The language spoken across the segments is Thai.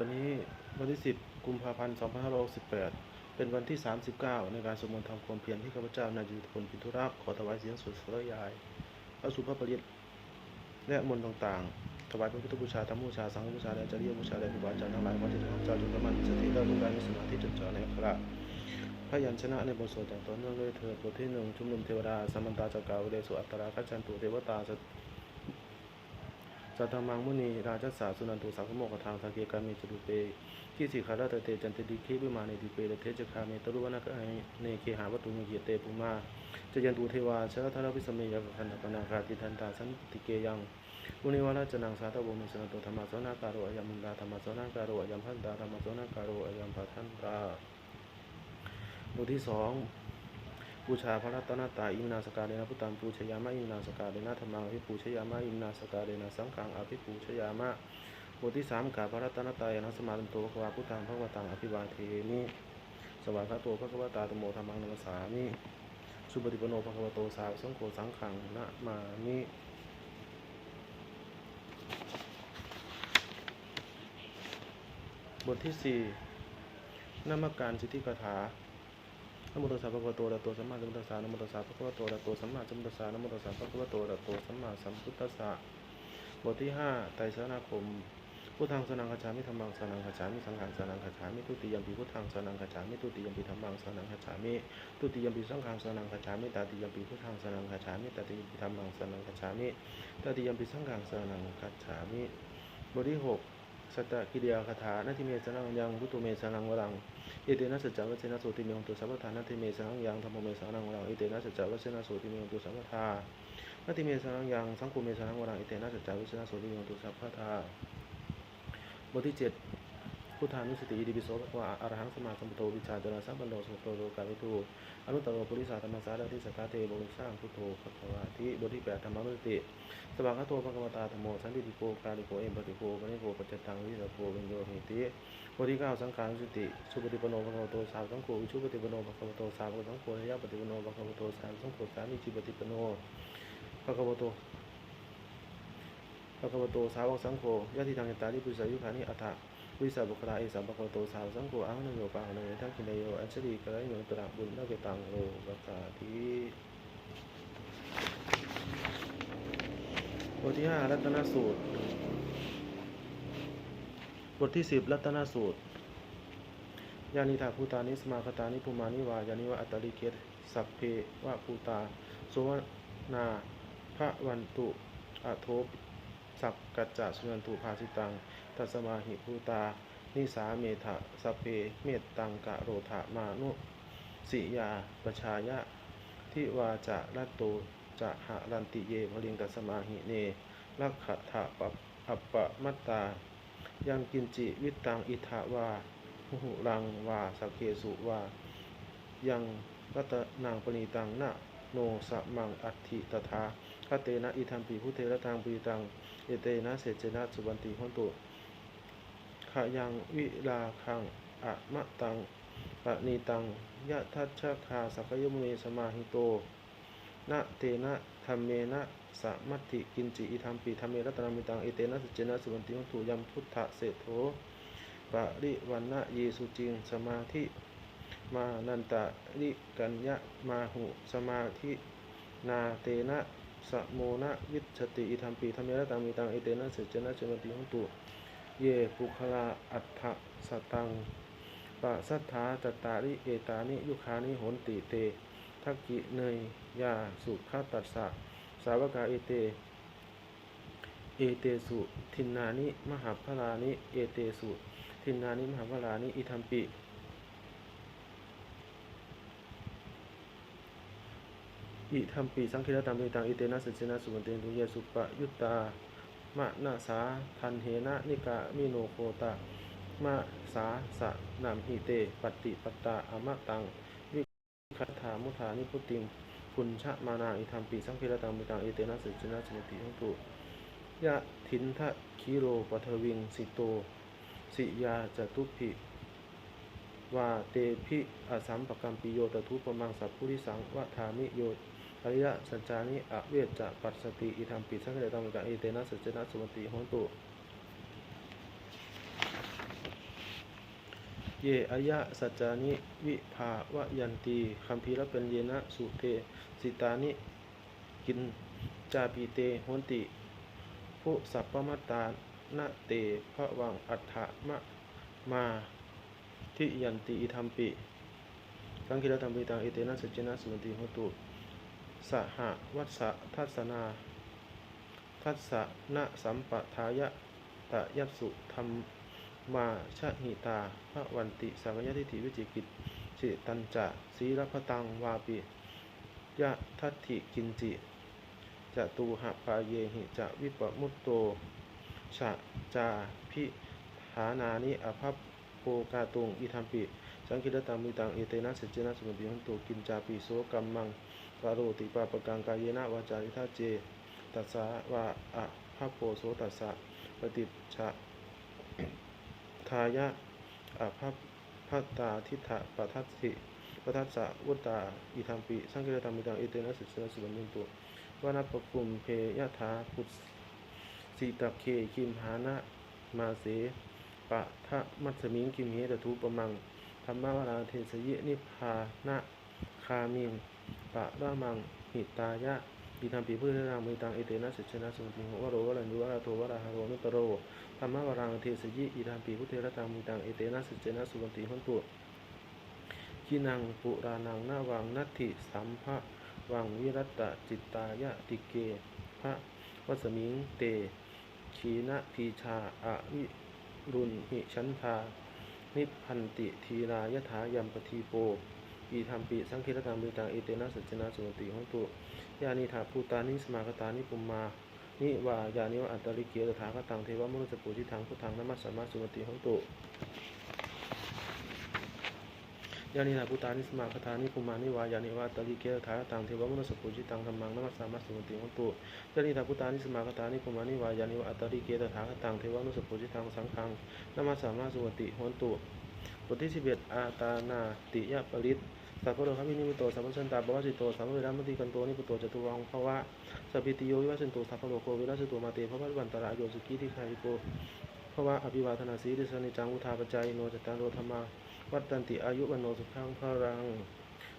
วันนี้วันที่ 10 กุมภาพันธ์ 2568 เป็นวันที่ 39 ในการสวดมนต์ทำความเพียรที่ข้าพเจ้านายยุทธพลปินทุรักษ์ขอถวายเสียงสวดสรยายพระสุภาพปริตและมนต์ต่างๆ ถวายพระพุทธบูชาธรรมบูชา สังฆบูชา และจริยบูชา และครูบาอาจารย์ทั้งหลายขอที่ข้าพเจ้าจงตั้งมั่นมีสติและรู้กายมีสมาธิจดจ่อในอักขระพยัญชนะในบทสวดอย่างต่อเนื่องเลยเถิดบทที่หนึ่งชุมนุมเทวดา สัมมันตาจักกาวเดสุอัตตราคัจจันตุเทวตา สัตมังมุนีราชสาสุนันตุสังคโมกทางสังเกกามิจตุเปกิสิขาราตเตจันติดิเควิมาเนติเปเทจคาเมตรุวนาคไอเนเคหาวัตุมิเยเตปุมาจยันตุเทวาชะทาราวิสเมยกขันธปนาคาติทันตาสันติเกยังมุนีวาราจนังสาตวมิสนันตุธรรมะสนาการโรอยัมมุนดาธรรมะสนาการโรอยัมพันตาธรรมะสนาการโรอยัมพัทันตาบทที่สอง บูชาพระรัตนตรัยอิมนาสกาเดนะพุทธังปูชยามะอิมนาสกาเดนะธรรมังอภิปูชยามะอิมนาสกาเดนะสังฆังอภิปูชยามะบทที่สามกาพระรัตนตรัยนะสมาธิโตภควาพุทธังพระวตังอภิวาเทมิสวากขาโตภควตาธรรมโมธรรมังนัมสสามิสุปฏิปโนภควโตสาวสังโฆสังฆังนะมามิบทที่สี่นามการสิทธิกถา นะโมตัสสะภะคะวะโตอะระหะโตสัมมาสัมพุทธัสสะนะโมตัสสะภะคะวะโตอะระหะโตสัมมาสัมพุทธัสสะนะโมตัสสะภะคะวะโตอะระหะโตสัมมาสัมพุทธัสสะบทที่ห้าไตรสรณคมพุทธังสนังคัจามิธัมมังสนังคัจามิสังฆังสนังคัจามิทุติยมปีพุทธังสนังคัจามิทุติยมปีธัมมังสนังคัจามิทุติยมปีสังฆังสนังคัจามิตติยมปีพุทธังสนังคัจามิตติยมปีธัมมังสนังคัจามิตติยมปีสังฆังสนังคัจามิบทที่หก สัตตกิเดียาคาถานาทิเมสนังยังพุทโธเมสนังวรังเอเตนะสัจจวัชนะโสติเมหงตุสัพพทานาทิเมสังยังธรรมเมสังนังวรังเอเตนะสัจจวัชนะโสติเมหงตุสัพพทานาทิเมสังยังสังคุเมสังวรังเอเตนะสัจจวัชนะโสติเมหงตุสัพพทาบทที่เจ็ด พุทธานุสติอิติปิโสภะควะอรหังสมาสัมพุทโธวิชาจารสัมปันโนสุขโตโลกาวิทูอนุตตรโปุริสาธรรมสารทิสกาเตโบวิสร้างพุทโธภะควะทิบทที่แปดธรรมนุสติสภากาโตภะคะวตาธรรมโมสันติโกกาลิโกเอมปติโกปะนิโกปัจจตังวิสโกเวิญโยหิติบทที่เก้าสังขารสุติสุปฏิปโนภะคะวโตสาวสังโฆวิชุปฏิปโนภะคะวโตสาวสังโฆยะปฏิปโนภะคะวโตสาวสังโฆสามิจิปฏิปโนภะคะวโตภะคะวะโตสาวกสังโฆยะทิทางยตาลิปุสายุคานิอัฏฐะ วิสาบุคลาเอสัมภะคะวะโตสาวสังโฆอังนโยปาหนโยทักขินโยอัญชลีกะระโยตระบุญนาเกตังโลกกาทิบทที่ห้ารัตนสูตร บทที่สิบรัตนสูตรยานิธาภูตานิสมาคตานิภูมานิวายานิวะอัตตลิเกตสัพเพวะภูตาโสวนาพระวันตุอะโทปสักกัจจสุนันตุภาสิตัง ตัสมาหิภูตา นิสาเมธะสเพ เมตตังกะโรธามานุสิยาปชายะ ทิวาจะรัตโตจะหะรันติเยภลิงตัสมาหิเนลักขะถะปะอัปปะมัตตา ยังกินจิวิตังอิทาวาหุหุรังวาสักเคสุวา ยังรัตนางปณีตังนะโนสะมังอัตถิตถาคเตนะอิทัมปีพุเทระทางปีตัง เอเตนะเสจนะสุบันติหนตุ ขยังวิลาคังอะมะตังปะนีตังยะทัชชะคาสักยมุเนสมาหิโตนะเตนะธรรมเมนะสะมัตถิกินจิอิทัมปีธรรมเมรัตนามิตังเอเตนะสัจเจนะสุวันติมัตุยัมพุทธะเศโธปะริวันนะเยสุจิงสมาธิมานันตะริกัญญะมาหุสมาธินาเตนะสโมนะวิชติอิทัมปีธรรมเมรัตนามิตังเอเตนะสัจเจนะสุวันติมัตุ เยปุคลาอัฏฐสตังปะสัทธาจตตาริเอตานิยุคานิโหนติเตทักกิเนยยาสุขตัสสะสาวกาเอเต เอเตสุทินนานิมหาพลานิเอเตสุทินนานิมหาพลานิอิทัมปิอิทัมปีสังคิรตัมเมตังอิเตนะสัจเจนะสุวันเตตุเยสุปะยุตตา มะนาสาทันเหนะนิกามิโนโคตามะสาสะนามหิเต ปฏิปตตาอมะตังคัถามุทานิพุติงพุญชะมานาอิธรรมปีสังเครตังมิตังเอเตนะสุจนะสมุติหังตุยะถินทะคีโรปัทวิงสิโต สิยาจตุพิวาเตพิอสัมปกัมปิโยตทุปมังสัพพุริสังวะธามิโย อริยะสัจจานิอเวจจะปัสสติอิธรรมปีสังเครตังมิตังเอเตนะสุจนะสมติหงตุเยอายะสัจจานิวิภาวะยันตีคัมภีรเป็นเยนะสุเตสิตานิกินจาปีเตหนติผู้สัพพมตานะเตพระวังอัฏฐมะมาทิยันติอิทัมปิสังคิรตัมปิตังเอเตนะสัจจนะสุนติโหตุ สหวัสทัสนา ทัสสะนะสัมปทายะตะยัสสุธรรมมาชะหิตาพระวันติสังยทิฏฐิวิจิกิจจิตันจะสีรพตังวาปิยะทัตถิกินจิจะตูหะปาเยหิจะวิปมุตโตชะจาพิฐานานิอภัพโปกาตุงอิทัมปิ สังคิรตังมิตังเอเตนะเสจเจนะสมุติหันตุกินจาปิโสกัมมัง กาโรติปาปกังกายเยนะวาจาริทาเจ ตัสสะวะอะภะโพโสตัสสะปฏิจฉะทายะอะภะพัตตาทิฏฐะปัทัสสิปัทัสสะวุตตาอิทัมปิ สังเกตธรรมิตังเอเตนะสิสนะสุบันตุวานัปปคุมเพยะถาพุทสิตะเคคิมหานะมาเสปะทะมัตสมิงกิมเหตทูปมังธรรมวราเทสยินิพพานะคามิง ปะระมังหิตายะปีธรรมปีพุทธนามมิตังเอเตนะสิชนะสุติโหวโรวรันยุวราโทวราหาโรนิปโรธรรมวรังเทสยิอีธรรมปีพุทธรัตังมิตังเอเตนะสิชนะสุติหนตุกินังปุรานังนาวังนัตถิสัมภะวังวิรัตตจิตตายะติเกพระวสมิงเตขีนะพีชาอะวิรุณหิชันทานิพพันติทีรายถายัมปทีโป อีธรรมปีสังคิรตังมิตังเอเตนะสัจนะสุติหนตุยานิถาภูตานิสมากตานิปุมมานิวายานิวะอัตตริเกียตถาคตังเทวมนุสปุจิทังพุทธังนัมมัสสมมาสุมติหนตุยานิถาภูตานิสมากตานิปุมมานิวายานิวะอัตตริเกียตถาคตังเทวมนุสปุจิทังธัมมังนัมมัสสมมาสุมติหนตุยานิถาภูตานิสมากตานิปุมมานิวายานิวะอัตตริเกียตถาคตังเทวมนุสปุจิทังสังฆังนัมมัสสมมาสุมติหนตุบทที่สิบเอ็ดอาตานาติยปริต สัพพโลคามินิมิโตสัพพะสันตาบวสิโตสัพพเวรามติกันโตนิปุโตจตุวังภวะสัพพิติโยวิวัสสันโตสัพพโลโกวิรัสโตมาเตภวัตวันตรายโยสุกิทิคายิโกภวะอภิวาทนาสีริสนิจังอุทาปจายโนจตังโรธรรมาวัตตันติอายุวันโนสุขังพรัง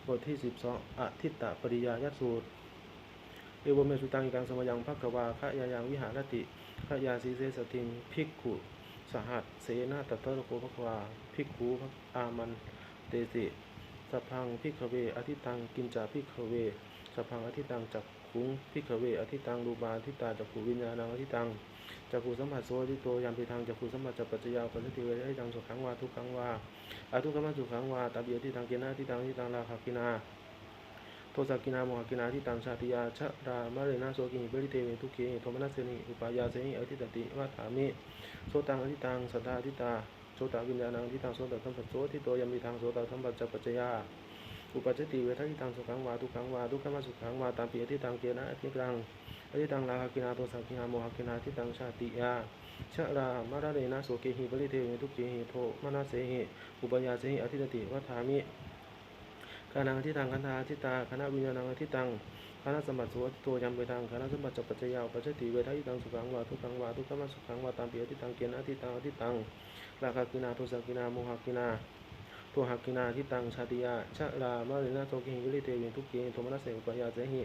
บทที่สิบสองอทิตตปริยายัสูตรเอวเมสุตังอิกังสมยังภควาขยายังวิหารติขยาสีเสสติงภิกขุสหัสเสนาตัตะโกภควาภิกขุอามันเตติ สัพพังพิกเวอธิตังกินจาพิกเวสัพพังอธิตังจักขุงพิกเวอธิตังรูปาอธิตาจักขุวิญญาณังอธิตังจักขุสัมผัสโสอธิโตยามพิทางจักขุสัมผัสจัปปัจจยาปัจจติเวอธิตังสุขังวาทุกขังวาอาทุกขมัสุขังวาตาเบียอธิตังเกนะอธิตังอธิตังราคากินาโทสักินาโมหกินาที่ตังชาติยาชะรามะเรนะโสกิหิเบริเทเวทุกเขโทมนัสเสนิอุปายาเสหิอธิตติวัฏฐามิโสตังอธิตังสัทธาอธิตา โสตวิญญาณังอธิตังโสตสัมผัสโสทิโตยามพิทางโสตสัมผัสจัปปัจจยาอุปัจจติเวทัทิตังสุขังวาทุกขังวาทุกขมาสุขังวาตามปีอธิตังเกนะอธิตังอธิตังลาหกินาโทสักินาโมหกินาอธิตังชาติยาชะรามาระเรนะโสเกหิบริเทหิทุกเกหิโทมนาเสหิอุปยาเสหิอธิตติวัฏามิกานังอธิตังคันธาอธิตาคณะวิญญาณังอธิตัง คณะสมบัติโสติโตยามไปทางคณะสมบัติจัปปัจจยาอุปัจจติเวทัทิตังสุขังวาทุกังวาทุกขมาสุขังวาตามปีอธิตังเกียนอธิตังอธิตังราคากินาโทสักินาโมหกินาตัวหักกินาทิตังชาติยาชะลามาเรนะโตกิหิวิริเตวินทุกเกโทมนัสเสอุปยาเสหิ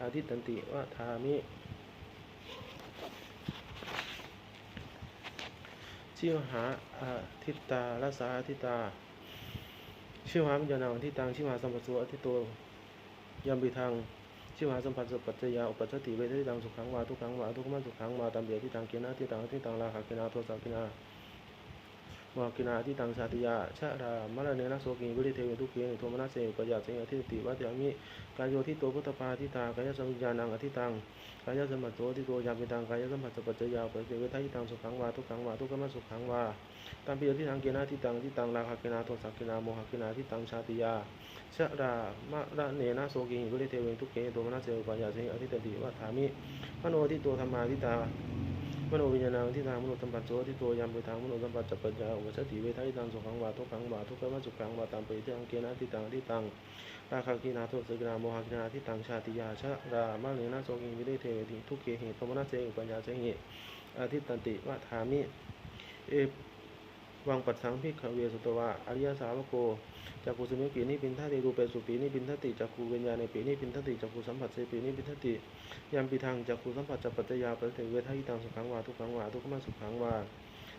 อาทิตันติวะทามิชิวหาอาทิตตาลาสาอาทิตาชิวหาวิญญาณังทิตังชิวหาสัมปัสสวอาทิตโตยามบิทัง ชิวหาสัมปัสสปัจจยาอุปัจจติเวทิตังสุขังวาทุกขังวาทุกขมันสุขังวาตามเบียทิตังเกนะทิตังทิตังราคากินาโทสักกินามหกินาที่ตังชาติยาชะรามรเนนะโสกิวิริเทวทุกเกนิโทมนัสเสปยาเสงอธิติวัตยามิกายโยทิโตพุทธปาทิตากายสัมวิญาณังอธิตังกายสัมปัสโสทิโตยามปิตังกายสัมปัสสปัจจยาปัจเจเวทัยตังสุขังวาทุกขังวาทุกขมัสสุขังวาตามเปียที่ทางเกนะที่ตังที่ตังราคาเกนาโทสักเกนาโมหกินาที่ตังชาติยา ชะรามรเนนะโสกิวิริเทวทุกเกนิโทมนัสเสปยาเสงอธิตติวัฏฐามิมโนทิโตธรรมาทิตามโนวิญญาณังที่ทางมโนสัมปัสโสที่ตัวยามไปทางมโนสัมปัสจัปัญญาอุปสติเวทัยตังสุขังวาทุกขังวาทุกขมัสุขังวาตามไปที่ทางเกนะที่ตังที่ตังราคากินาโทสกินาโมหกินาที่ตังชาติยาชะรามาเนนะโสกิวิเดเทวทิทุกเกหิโทมนัสเสอุปัญญาเสหิอาทิตตันติวะธามิเอวังปัสสังพิกขเวสุตวะอริยสาวโก จักขุสมิงปีนิพินทติรูเปสุปีนิพินทติจักขุวิญญาณปีนิพินทติจักขุสัมผัสเสปีนิพินทติยามปีทางจักขุสัมผัสจัปปัจจยาปฏิเทเวทายตังสุขังวาทุกขังวาทุกขมาสุขังวา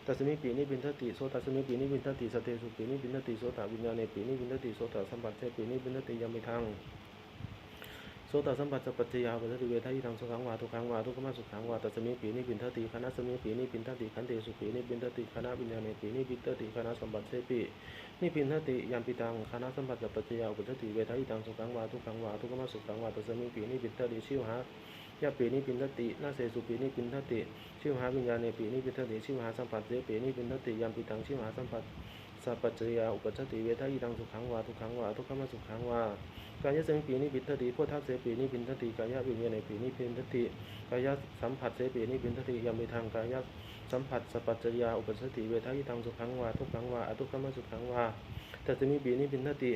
ตัสมิปีนิพินทติโสตัสมิปีนิพินทติสเตสุปีนิพินทติโสตวิญญาณปีนิพินทติโสตสัมผัสเสปีนิพินทติยามปีทาง โสตสัมปัสสปัจจยาปัสสติเวทายทังสุขังวาทุขังวาทุกขมาสุขังวาตัสมิปีนิปินทติคณะสมิปีนิปินทติขันติสุปีนิปินทติคณะวิญญาณปีนิปินทติคณะสัมปัสเสปินิปินทติยามปิตังคณะสัมปัสสปัจจยาปัสสติเวทายทังสุขังวาทุขังวาทุกขมาสุขังวาตัสมิปีนิปินทติชิวหายาปีนิปินทตินาเสสุปีนิปินทติชิวหาวิญญาณปีนิปินทติชิวหาสัมปัสเสปีนิปินทติยามปิตังชิวหาสัมปัสสัพปัจจยาอุปัชติเวทายทังสุขังวาทุขังวาทุกขมาสุขังวา กายเสังปีนิพินทติพุทธัสเสปีนิพินทติกายวิญญาณปีนิพินทติกายสัมผัสเสปีนิพินทติยามมีทางกายสัมผัสสปัจจยาอุปสติเวทายตังสุขังวาทุกขังวาอทุกขมสุขังวาแต่จะมีปีนิพินทติ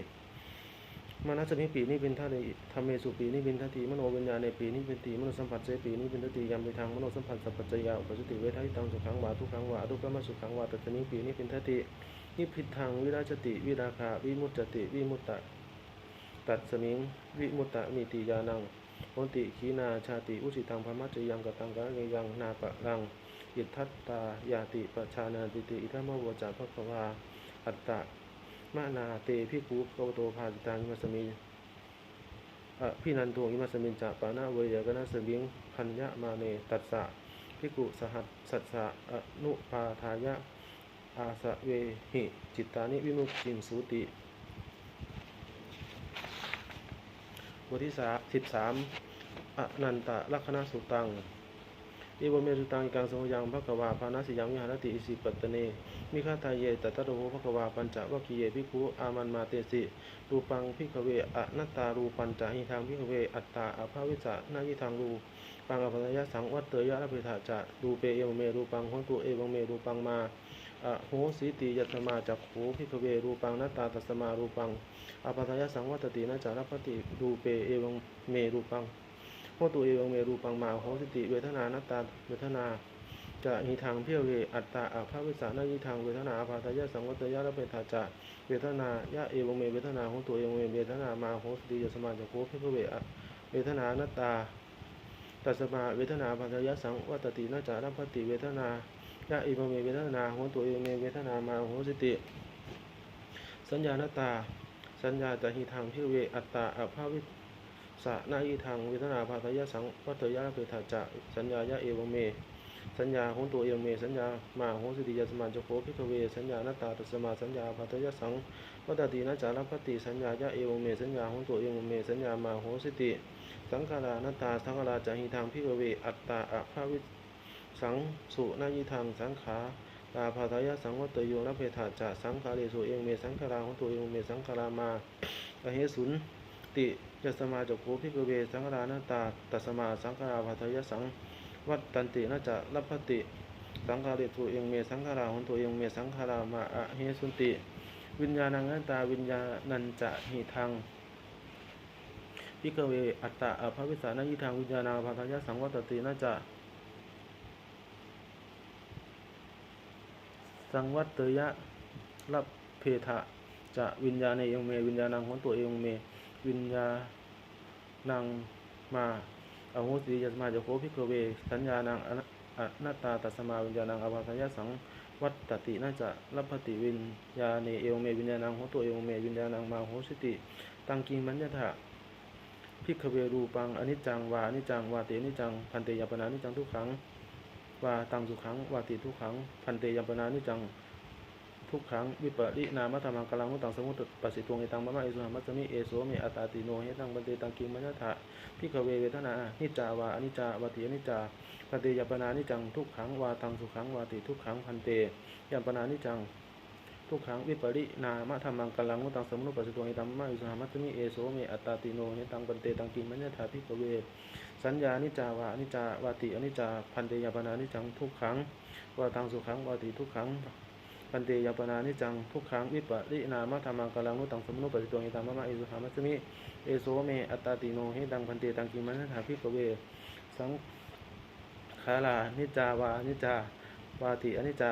มานัสมิปีนิพินทติธรรมเมสุปีนิพินทติมโนวิญญาณปีนิพินติมโนสัมผัสเสปีนิพินทติยามมีทางมโนสัมผัสสปัจจยาอุปสติเวทายตังสุขังวาทุกขังวาอทุกขมสุขังวาแต่จะมีปีนิพินทตินิพิทางวิราชติวิราคาวิมุตติวิมุตตะ ตัดสมิงวิมุตตะมิติยานังโอนติขีนาชาติอุสิตังพมัจจยังกตังกะเกยังนาปะรัง อิทัตตายาติปชานาติติอิทัมวจาภควาอัตตะมานาเตพิภูโกโตภาสิตังอิมัสมิอพี่นันโทอิมัสมินจะปานาเวยกนะสมิงพัญญะมาเนตัสสะพิกุสหัสสัสสะอนุปาทายะอาสะเวหิ จิตตานิวิมุตติมสุติ บทที่สาสิบสามอนันตะลักษณสุตังเอวเมสุตังอิกังสมยังภควาปานาสิยังวิหารติอิสิปัตตเนมิฆาทายเยตตะโรภควาปัญจวัคคีเยภิกขุอามันมาเตสิรูปังพิกเวอนัตตารูปัญจหิทางพิกเวอัตตาอภาวิจานายิทางรูปังอภัตยสังวัตเตยะระเพทาจะรูเปเอวเมรูปังหนตุเอวเมรูปังมา อะโหสีติยัตมาจักขูพิกเวรูปังนัตตาตัสมารูปังอาปัทยสังวัตตินะจารพติรูเปเอวังเมรูปังโหตุเอวังเมรูปังมาโหสิติเวทนานัตตาเวทนาจะหิทางเพียวเวอัตตาอาภาวิสานายิทางเวทนาอาปัทยสังวัตยะระเปทาจะเวทนายะเอวังเมเวทนาโหตุเอวังเมเวทนามาโหสิติยสมาจะโคพิกเวอเวทนานัตตาตัสมาเวทนาปัทยสังวัตตินะจารพติเวทนา ยะเอวังเมเวทนาโหตุเอวังเมเวทนามาโหสิติ สัญญาณตา สัญญาจะหิทางพิเวอัตตาอภาวิสะนาหิทางเวทนาภาทยสังวัตยะเพทาจะสัญญายะเอวเม สัญญาของตัวเอวเม สัญญามาโหสิติยสมานจโคพิกเว สัญญาณตาตัสมาสัญญาภาทยสังวัตตินะจารพติสัญญายะเอวเม สัญญาของตัวเอวเม สัญญามาโหสิติ สังขารานตาสังขาราจะหิทางพิเวอัตตาอภาวิ สังสุนายิทางสังขาตาภาทายะสังวัตโยนเพทาจะสังขาเรสุเองเมสังขาราของตัวเองเมสังขารามาอเหสุนติยัสมาจโคพิกเวสังขารานาตาตัสมาสังขาราภาทายะสังวัตตันตินาจะรัพพติ สังขาเรสุเองเมสังขาราของตัวเองเมสังขารามาอเหสุนติ วิญญาณังนันตาวิญญาณันจะหิทังพิกเวอัตตาอภวิสานายิทางวิญญาณาภาทายะสังวัตตินาจะ สังวัตเตยะรับเพทะจะวิญญาณในเองเม วิญญาณังของตัวเองเม วิญญาณังมาอโหสิยสมาจะโคพิกเว สัญญานังอนัตตาตัสมาวิญญาณังอภาทยสังวัตตติน่าจะรับปฏิวิญญาณในเอวเมวิญญาณังของตัวเองเมวิญญาณังมาโหสิติ ตังกิงมัญญทะพิกเวรูปังอนิจจังวาอนิจจังวาเตนิจจังพันเตยปนานิจจังทุกขัง ว่าตังสุขังวาติทุกขังพันเตยัมปนานิจังทุกขังวิปริณามะธรรมังกลังมุตังสมุตปัสสิตวงเอตังมะมะเอสุหามัสสมิเอโสมิอัตตาติโนเฮตังบันเตตังกิมัญญะพิกเวเวทนานิจาวาอนิจาวาติอนิจาพันเตยัมปนานิจังทุกขังวาตังสุขังวาติทุกขังพันเตยัมปนานิจัง ทุกขังวิปริณามะธรรมังกลังมุตังสมุตปัสสิตวงเอตัมมะเอสุหัมมัสสมิเอโสเมอัตตาติโนเฮตังบันเตตังกิมัญญะถะพิกเว สัญญานิจจาวาอนิจจาวาติอนิจจาพันเตยปนานิจังทุกขังวาตังสุขังวาติทุกขังพันเตยปนานิจังทุกขังวิปริณามะธรรมังกลังนุตังสมุปฏิตัวเอตัมมะเอสุหามัสสมิเอโสเมอัตตาติโนเฮตังพันเตตังกิมันะถาพิกเว สังขารานิจจาวานิจจาวาติอนิจจา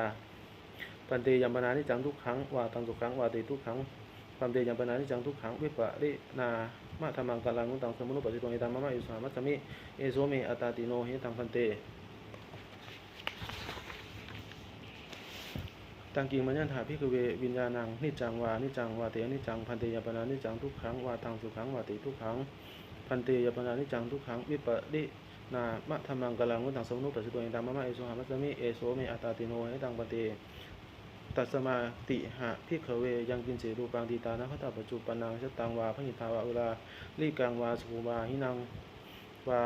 ปันเตยัมปนานิจังทุกขังวาตังทุกขังวาติทุกขังปันเตยัมปนานิจังทุกขังวิปะรินามะธรรมังกาลังนุตังสมุนุปฏิโตเอตังมะมะอิสามัสสมิเอโสเมอัตตาติโนหิตังพันเตตังกิงมัญญันหาพิกเววิญญาณังนิจังวานิจังวาเตนิจังพันเตยปนานิจังทุกขังวาตังสุขังวาติทุกขังพันเตยปนานิจังทุกขังวิปะรินามะธรรมังกลังวุตังสมุนุปัสสิโตเอตังมะมะเอโสหามัสสมิเอโสเมอัตตาติโนหิตังพันเต ตัสมาติหะพิกเวยังกินเสรูปังตีตานะพัตตาปัจจุปนังชะตังวาพหิทาวาอุราลีกังวาสุภวาหินังวา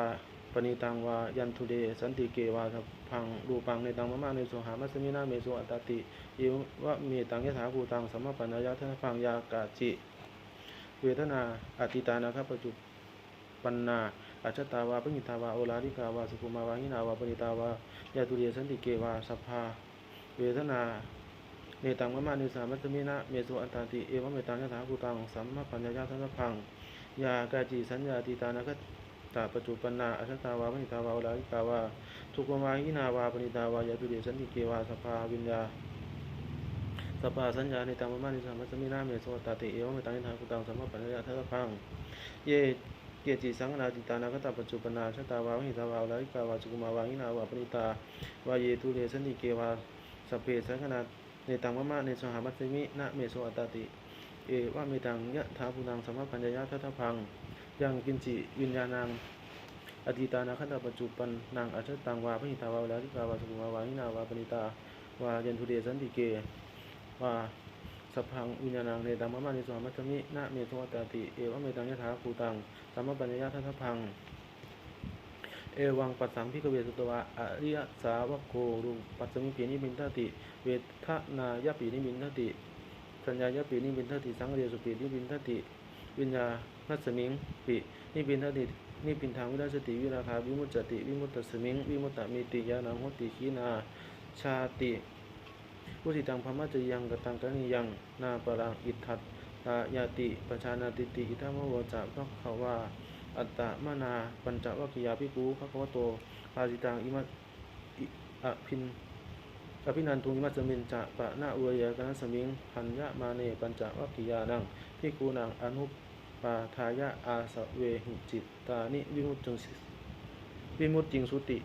ปณิตังวายันทุเดสันติเกวาสัพพังรูปังในตังมะมะในโสหามัสมินาเมโสอัตตติเยวะเมตังยถาภูตังสัมมาปัญญายะทะพังยากาจิ เวทนาอติตานะปัจจุปันนาอัจตาวาปณิตาวาโอลาริกาวาสุภมาวาหินาวาปณิตาวายาตุเดสันติเกวาสัพพาเวทนา เนตังมะมานิสามัตมินะเมโสอัตตาติเอวะเมตังยะถาภูตังสัมมาปัญญายะทัสพังยากาจิสัญญาติตานะคัตตาปัจจุปนาอัชตาวาปณิตาวาอุลาลิกาวาทุกมาหินาวาปณิตาวายาตุเดสันติเกวาสภาวิญญาสภาสัญญาเนตังมะมานิสามัตมินะเมโสอัตตาติเอวะเมตังยะถาภูตังสัมมาปัญญายะทัสพังเยเกจิสังนาติตานาคตาปัจจุปนาชะตาวาวิหิตาวาอุลาลิกาวาสุกุมาวาหินาวาปณิตาวาเยตุเดสันติเกวาสเพสังนา ในตังมะมะในสหมัสสมินะเมโสอัตติ เอวะเมตังยะถาภูนังสัมมาปัญญาทัตพัง ยังกินจิวิญญาณังอดีตานาคันตปัจจุปันนางอัจฉตังวาพหิตาวาวลาธิกาวาสุภมาวาหินาวาปณิตาวายันทุเดสันติเกวาสัพพังวิญญาณังในตังมะมะในสหมัสสมินะเมโสอัตติ เอวะเมตังยะถาภูตังสัมมาปัญญาทัตพัง เอวังปัสสังพิกเวสุตวะอริยสาวโครุปัสสมิปีนิมินทติ เวทนายปีนิมินทติ สัญญายปีนิมินทติ สังเรียสุปีนิมินทติ วิญญาณสมิงปินิปินทตินิปินทางวิราชติวิราคาวิมุตจติวิมุตตสมิงวิมุตตมิติยานังโหติขีนาชาติวุติตังพมัจจยังกตังกนิยังนาปรังอิทัตตายาติปชานาติติอิทัมโวจะพระขาวา อัตตมนาปัญจวัคคียาภิกขุภควโตปาจิตังอิมัตอิอภินอภินันทุงอิมัตสมินจะปะนาอุยยกันสมิงพันยะมาเนปัญจวัคคียานังภิกูนังอนุปาทายะอาสเวหิจิตตานิวิมุตจิงสิวิมุตจิงสุติ